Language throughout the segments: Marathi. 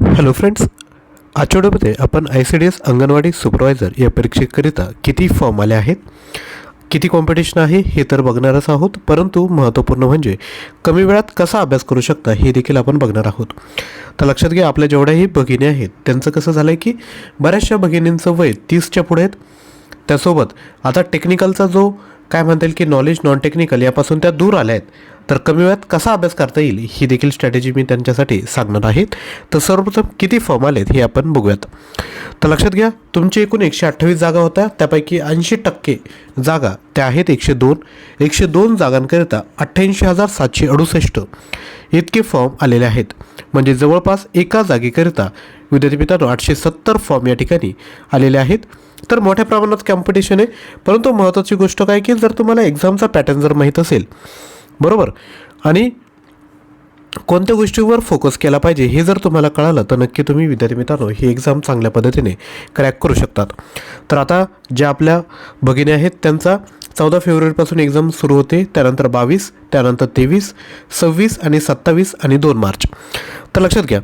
हॅलो फ्रेंड्स आजच्या व्हिडिओमध्ये आपण I C D S anganwadi supervisor या परीक्षेकरिता किती फॉर्म आले आहेत? किती कॉम्पिटिशन आहे हे तर बघणारच आहोत परंतु महत्त्वपूर्ण म्हणजे कमी वेळात कसा अभ्यास करू शकता हे देखील आपण बघणार आहोत. तर लक्षात घ्या आपल्या जेवढ्याही भगिनी आहेत त्यांचं कसं झालं आहे की बऱ्याचशा भगिनींचं वय तीसच्या पुढे आहेत. त्यासोबत आता टेक्निकलचा जो काय म्हणता येईल की नॉलेज नॉन टेक्निकल यापासून त्या दूर आल्या आहेत. तर कमी वेळात कसा अभ्यास करता येईल ही देखील स्ट्रॅटेजी मी त्यांच्यासाठी सांगणार आहे. तर सर्वप्रथम किती फॉर्म आलेत हे आपण बघूयात. तर लक्षात घ्या तुमची एकूण एकशे अठ्ठावीस जागा होत्या त्यापैकी ऐंशी टक्के जागा त्या आहेत एकशे दोन. एकशे दोन जागांकरिता अठ्ठ्याऐंशी हजार सातशे अडुसष्ट इतके फॉर्म आलेले आहेत. म्हणजे जवळपास एका जागेकरिता विद्यार्थी मित्रांनो आठशे सत्तर फॉर्म या ठिकाणी आलेले आहेत. तर मोठ्या प्रमाणात कॉम्पिटिशन आहे. परंतु महत्त्वाची गोष्ट काय की जर तुम्हाला एक्झामचा पॅटर्न जर माहीत असेल बरोबर. आणि कोणत्या गोष्टीवर फोकस केला पाहिजे हे जर तुम्हाला कळालं तर नक्की तुम्ही विद्यार्थी मित्रांनो ही एक्झाम चांगल्या पद्धतीने क्रॅक करू शकतात. तर आता ज्या आपल्या भगिनी आहेत त्यांचा चौदा फेब्रुवारीपासून एक्झाम सुरू होते त्यानंतर बावीस त्यानंतर तेवीस सव्वीस आणि सत्तावीस आणि दोन मार्च. तर लक्षात घ्या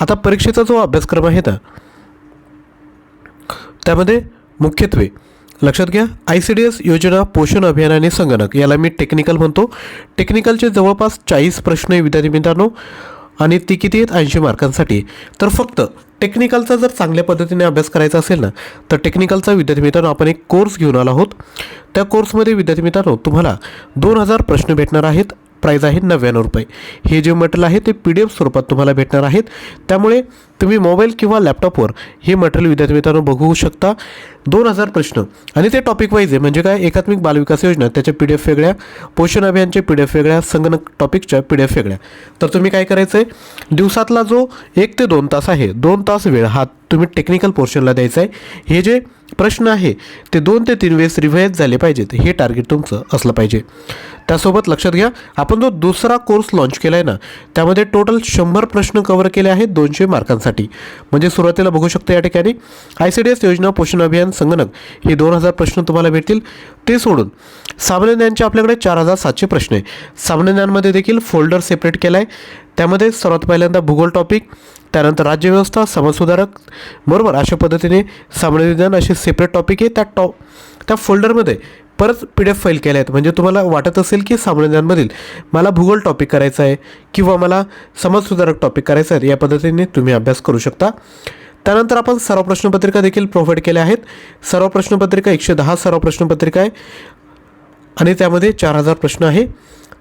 आता परीक्षेचा जो अभ्यासक्रम आहे ना त्यामध्ये मुख्यत्वे लक्षात घ्या आय सी डी एस योजना पोषण अभियान आणि संगणक याला मी टेक्निकल म्हणतो. टेक्निकलचे जवळपास चाळीस प्रश्न आहे विद्यार्थी मित्रांनो आणि ती किती आहेत? ऐंशी मार्कांसाठी. तर फक्त टेक्निकलचा जर चांगल्या पद्धतीने अभ्यास करायचा असेल ना तर टेक्निकलचा विद्यार्थी मित्रांनो आपण एक कोर्स घेऊन आलो आहोत. त्या कोर्समध्ये विद्यार्थी मित्रांनो तुम्हाला दोन हजार प्रश्न भेटणार आहेत. प्राईज आहे नव्याण्णव रुपये. हे जे मटेरियल आहे ते पी डी एफ स्वरूपात तुम्हाला भेटणार आहेत. त्यामुळे तुम्ही मोबाईल किंवा लॅपटॉपवर हे मटेरियल विद्यार्थी मित्रांनो बघू शकता. दोन हजार प्रश्न. आणि ते टॉपिक वाईज आहे. म्हणजे काय? एकात्मिक बालविकास योजना. त्याच्या पी डी एफ वेगळ्या. पोषण अभियानचे पी डी एफ वेगळ्या. संगणक टॉपिकच्या पी डी एफ वेगळ्या. तर तुम्ही काय करायचं आहे दिवसातला जो एक ते दोन तास आहे. दोन तास वेळ हा तुम्ही टेक्निकल पोर्शनला द्यायचा आहे हे जे प्रश्न आहे ते दोन ते तीन वेळेस रिव्हाइज झाले पाहिजेत हे टार्गेट तुमचं असलं पाहिजे. त्यासोबत लक्षात घ्या आपण जो दुसरा कोर्स लॉन्च केला आहे ना त्यामध्ये टोटल शंभर प्रश्न कव्हर केले आहेत दोनशे मार्कांसाठी म्हणजे सुरुवातीला बघू शकतो या ठिकाणी आय सी डी एस योजना पोषण अभियान संगणक हे दोन हजार प्रश्न तुम्हाला भेटतील. ते सोडून सामान्य ज्ञानचे आपल्याकडे चार हजार सातशे प्रश्न आहे. सामान्य ज्ञानमध्ये देखील फोल्डर सेपरेट केला आहे त्यामध्ये सर्वात पहिल्यांदा भूगोल टॉपिक त्यानंतर राज्यव्यवस्था समाजसुधारक बरोबर? अशा पद्धतीने सामान्य विज्ञान असे सेपरेट टॉपिक आहे. त्या टॉप त्या फोल्डरमध्ये परत पी डी एफ फाईल केल्या आहेत. म्हणजे तुम्हाला वाटत असेल की सामान्य मला भूगोल टॉपिक करायचा आहे किंवा मला समाजसुधारक टॉपिक करायचा आहे या पद्धतीने तुम्ही अभ्यास करू शकता. त्यानंतर आपण सर्व प्रश्नपत्रिका देखील प्रोव्हाइड केल्या आहेत. सर्व प्रश्नपत्रिका एकशे दहा सर्व प्रश्नपत्रिका आहे. आणि त्यामध्ये चार हजार प्रश्न आहे.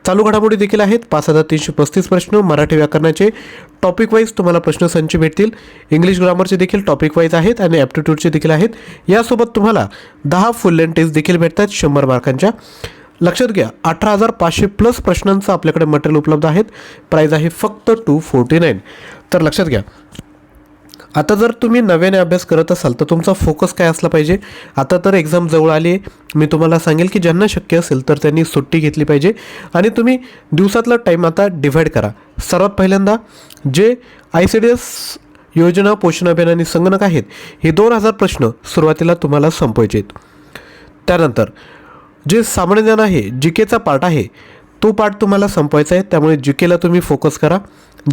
चालू घडामोडी देखील आहेत. पाच हजार तीनशे पस्तीस प्रश्न मराठी व्याकरणाचे टॉपिक वाईज तुम्हाला प्रश्नसंच भेटतील. इंग्लिश ग्रामरचे देखील टॉपिक वाईज आहेत आणि ॲप्टिट्यूडचे देखील आहेत. यासोबत तुम्हाला दहा फुल लेन टेस्ट देखील भेटतात शंभर मार्कांच्या. लक्षात घ्या अठरा हजार पाचशे प्लस प्रश्नांचं आपल्याकडे मटेरियल उपलब्ध आहेत. प्राईज आहे फक्त टू फोर्टी नाईन तर लक्षात घ्या आता जर तुम्ही नव्याने अभ्यास करत असाल तर तुमचा फोकस काय असला पाहिजे? आता तर एक्झाम जवळ आली आहे. मी तुम्हाला सांगेल की ज्यांना शक्य असेल तर त्यांनी सुट्टी घेतली पाहिजे. आणि तुम्ही दिवसातला टाईम आता डिव्हाइड करा. सर्वात पहिल्यांदा जे आय सी डी एस योजना पोषण अभियान आणि संगणक आहेत हे दोन हजार प्रश्न सुरुवातीला तुम्हाला संपवायचे आहेत. त्यानंतर जे सामान्य ज्ञान आहे जी केचा पार्ट आहे तो पार्ट तुम्हाला संपवायचा आहे त्यामुळे जी केला तुम्ही फोकस करा.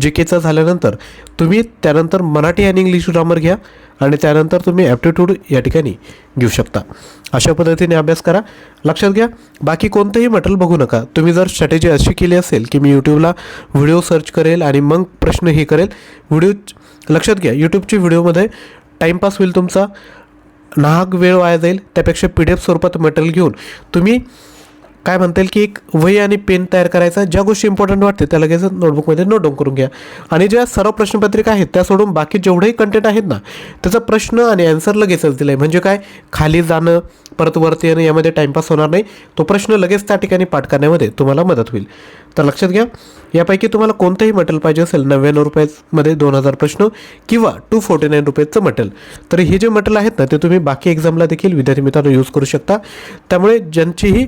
जी केचा झाल्यानंतर तुम्ही त्यानंतर मराठी आणि इंग्लिश ग्रामर घ्या आणि त्यानंतर तुम्ही ॲप्टिट्यूड या ठिकाणी घेऊ शकता. अशा पद्धतीने अभ्यास करा. लक्षात घ्या बाकी कोणतंही मटेरियल बघू नका. तुम्ही जर स्ट्रॅटेजी अशी केली असेल की मी यूट्यूबला व्हिडिओ सर्च करेल आणि मग प्रश्न हे करेल व्हिडिओ लक्षात घ्या यूट्यूबची व्हिडिओमध्ये टाईमपास होईल तुमचा. नाहक वेळ वाया जाईल त्यापेक्षा पी डी एफ स्वरूपात मटेरियल घेऊन तुम्ही काय म्हणता येईल की एक वही आणि पेन तयार करायचा ज्या गोष्टी इम्पॉर्टंट वाटते त्या लगेच नोटबुकमध्ये नोट डाऊन करून घ्या. आणि ज्या सर्व प्रश्नपत्रिका आहेत त्या सोडून बाकी जेवढेही कंटेंट आहेत ना त्याचा प्रश्न आणि आन्सर लगेचच दिला आहे म्हणजे काय? खाली जाणं परत वरती येणं यामध्ये टाईमपास होणार नाही. तो प्रश्न लगेच त्या ठिकाणी पाठ करण्यामध्ये तुम्हाला मदत होईल. तर लक्षात घ्या यापैकी तुम्हाला कोणतंही मटेरियल पाहिजे असेल नव्याण्णव रुपयामध्ये दोन हजार प्रश्न किंवा टू फोर्टी नाईन रुपयाचं मटेरियल तर हे जे मटेरियल आहेत ना ते तुम्ही बाकी एक्झामला देखील विद्यार्थी मित्रांनो यूज करू शकता. त्यामुळे ज्यांचीही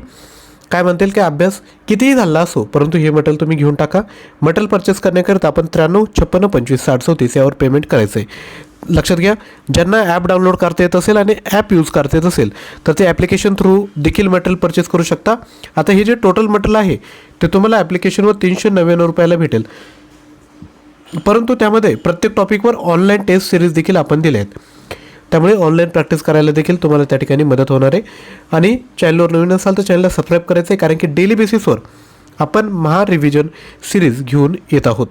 काय म्हणतील की अभ्यास कितीही झाला असो परंतु हे मटेरियल तुम्ही घेऊन टाका. मटेरियल परचेस करण्याकरिता आपण त्र्याण्णव छप्पन्न पंचवीस साठ चौतीस यावर पेमेंट करायचं आहे लक्षात घ्या ज्यांना ॲप डाउनलोड करता येत असेल आणि ॲप यूज करता येत असेल तर ते ॲप्लिकेशन थ्रू देखील मटेरियल परचेस करू शकता. आता हे जे टोटल मटेरियल आहे ते तुम्हाला ॲप्लिकेशनवर तीनशे नव्याण्णव रुपयाला भेटेल. परंतु त्यामध्ये प्रत्येक टॉपिकवर ऑनलाईन टेस्ट सिरीज देखील आपण दिल्या आहेत त्यामुळे ऑनलाईन प्रॅक्टिस करायला देखील तुम्हाला त्या ठिकाणी मदत होणार आहे. आणि चॅनलवर नवीन असाल तर चॅनलला सबस्क्राईब करायचं आहे कारण की डेली बेसिसवर आपण महा रिव्हिजन सिरीज घेऊन येत आहोत.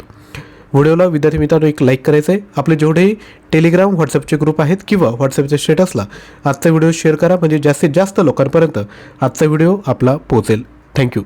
व्हिडिओला विद्यार्थी मित्रांनो एक लाईक करायचं आहे. आपले जेवढेही टेलिग्राम व्हॉट्सअपचे ग्रुप आहेत किंवा व्हॉट्सअपच्या स्टेटसला आजचा व्हिडिओ शेअर करा. म्हणजे जास्तीत जास्त लोकांपर्यंत आजचा व्हिडिओ आपला पोहोचेल. थँक्यू